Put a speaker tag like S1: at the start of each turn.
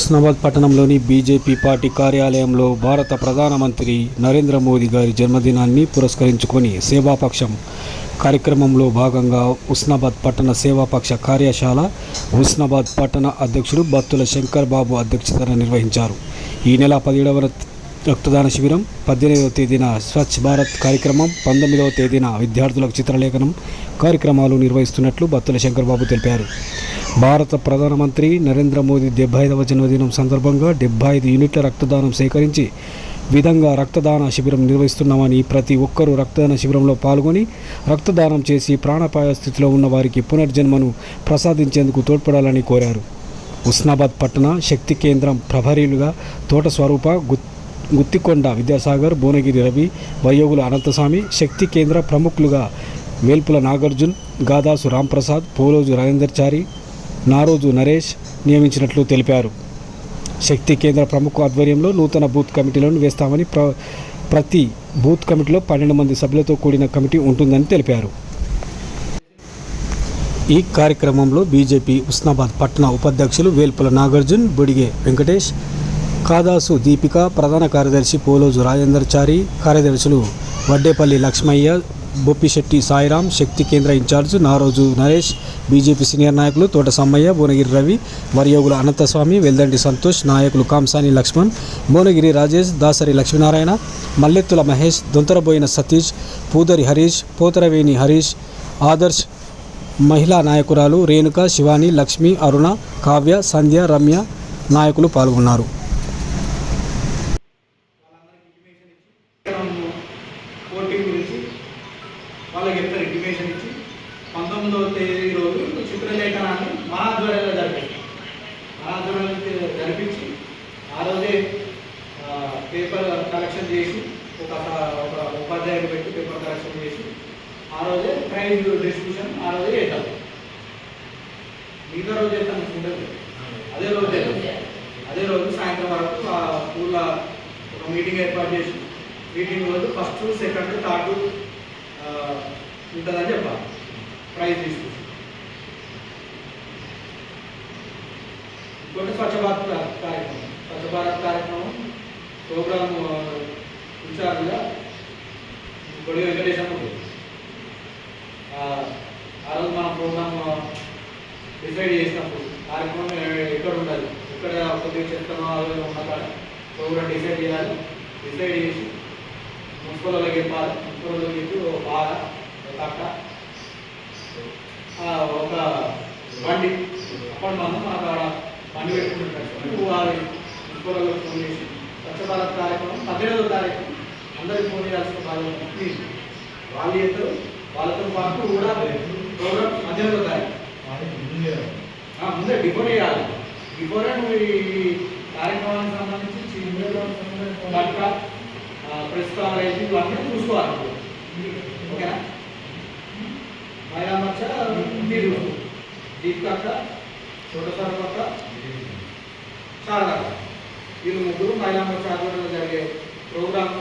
S1: హుస్నాబాద్ పట్టణంలోని BJP party కార్యాలయంలో భారత ప్రధానమంత్రి నరేంద్ర మోదీ గారి జన్మదినాన్ని పురస్కరించుకొని సేవాపక్షం. కార్యక్రమంలో భాగంగా హుస్నాబాద్ పట్టణ సేవాపక్ష కార్యశాల హుస్నాబాద్ పట్టణ అధ్యక్షుడు బత్తుల శంకర్ బాబు అధ్యక్షతన నిర్వహించారు. ఈ నెల పదిహేడవ రక్తదాన శిబిరం పద్దెనిమిదవ తేదీన స్వచ్ఛ భారత్ కార్యక్రమం పంతొమ్మిదవ తేదీన విద్యార్థులకు చిత్రలేఖనం కార్యక్రమాలు నిర్వహిస్తున్నట్లు బత్తుల శంకర్ బాబు తెలిపారు. భారత ప్రధానమంత్రి నరేంద్ర మోదీ డెబ్బై ఐదవ జన్మదినం సందర్భంగా డెబ్బై ఐదు యూనిట్ల రక్తదానం సేకరించి విధంగా రక్తదాన శిబిరం నిర్వహిస్తున్నామని ప్రతి ఒక్కరూ రక్తదాన శిబిరంలో పాల్గొని రక్తదానం చేసి ప్రాణాపాయ స్థితిలో ఉన్న వారికి పునర్జన్మను ప్రసాదించేందుకు తోడ్పడాలని కోరారు. ఉస్నాబాద్ పట్టణ శక్తి కేంద్రం ప్రభరీలుగా తోట స్వరూప గుత్తికొండ విద్యాసాగర్ భువనగిరి రవి వయోగుల అనంతస్వామి శక్తి కేంద్ర ప్రముఖులుగా వేల్పుల నాగార్జున్ గాదాసు రాంప్రసాద్ పోలోజు రాజేందర్చారి నారోజు నరేష్ నియమించినట్లు తెలిపారు. శక్తి కేంద్ర ప్రముఖ ఆధ్వర్యంలో నూతన బూత్ కమిటీలను వేస్తామని ప్ర ప్రతి బూత్ కమిటీలో పన్నెండు మంది సభ్యులతో కూడిన కమిటీ ఉంటుందని తెలిపారు. ఈ కార్యక్రమంలో బీజేపీ ఉస్నాబాద్ పట్టణ ఉపాధ్యక్షులు వేల్పుల నాగార్జున్ బొడిగే వెంకటేష్ కాదాసు దీపిక ప్రధాన కార్యదర్శి పోలోజు రాజేందర్చారి కార్యదర్శులు వడ్డేపల్లి లక్ష్మయ్య బొప్పిశెట్టి సాయిరాం శక్తి కేంద్ర incharge Naroju Naresh BJP senior నాయకులు తోట సమ్మయ్య భువనగిరి రవి వరియోగుల అనంతస్వామి వెల్దండి సంతోష్ నాయకులు కాంసాని లక్ష్మణ్ భువనగిరి రాజేష్ దాసరి లక్ష్మీనారాయణ మల్లెత్తుల మహేష్ దొంతరబోయిన సతీష్ పూదరి హరీష్ పోతరవేణి హరీష్ ఆదర్శ్ మహిళా నాయకురాలు రేణుక శివాని లక్ష్మి అరుణ కావ్య సంధ్య రమ్య నాయకులు పాల్గొన్నారు
S2: పోటీ గురించి వాళ్ళకి చెప్తారు ఇచ్చి పంతొమ్మిదవ తేదీ రోజు చిత్రలేఖనాన్ని మా ఆధ్వర్యంలో జరిపించి మా ఆధ్వర్యంలో జరిపించి ఆ రోజే పేపర్ కలెక్షన్ చేసి ఒక ఒక ఉపాధ్యాయుడు పెట్టి పేపర్ కలెక్షన్ చేసి ఆ రోజే ప్రైజ్ డిస్ట్రిబ్యూషన్ ఆ రోజే చేద్దాం. మిగతా రోజు చేస్తాం ఉండదు అదే రోజు అదే రోజు. సాయంత్రం వరకు ఆ స్కూల్లో ఒక మీటింగ్ ఏర్పాటు చేసి మీటింగ్ రోజు ఫస్ట్ సెకండ్ థర్డ్ ఉంటుందని చెప్పాలి. ప్రైజ్ తీసుకుంటాం. ఇంకోటి స్వచ్ఛ భారత్ కార్యక్రమం. స్వచ్ఛ భారత్ కార్యక్రమం ప్రోగ్రామ్ ఇన్ఛార్జ్గా కొడి వెంకటేశం ఆ రోజు మనం ప్రోగ్రామ్ డిసైడ్ చేసినప్పుడు కార్యక్రమం ఎక్కడ ఉండాలి? ఎక్కడ కొద్దిగా చెప్తామో అదే ఉన్న కాడ ప్రోగ్రామ్ డిసైడ్ చేయాలి. డిసైడ్ చేసి మున్సిపల్ వాళ్ళకి చెప్పాలి. మున్సిపల్ వాళ్ళకి చెప్పి ఒక కట్ట ఒక బండి అప్పటి మనం మాకు ఆడ బండి పెట్టుకుంటుంటారు. నువ్వు వాళ్ళ ఫోన్ చేసి స్వచ్ఛ భారత్ కార్యక్రమం పద్దెనిమిదో తారీఖు. అందరికి ఫోన్ చేయాల్సిన బాధ్యత వాళ్ళు చేస్తారు వాళ్ళతో పాటు కూడా ప్రోగ్రామ్ పద్దెనిమిదో తారీఖు. ముందే బిఫోర్ చేయాలి. బిఫోరే నువ్వు ఈ కార్యక్రమానికి సంబంధించి కట్ట ప్రెస్ కవరేజ్ ఇవన్నీ చూసుకోవాలి. ఓకేనా? మహిళా మచ్చ మీరు దీప్ కక్క చోట సరపక్క శారదా. వీళ్ళు ముగ్గురు మహిళా మచ్చ ఆధ్వర్యంలో జరిగే ప్రోగ్రామ్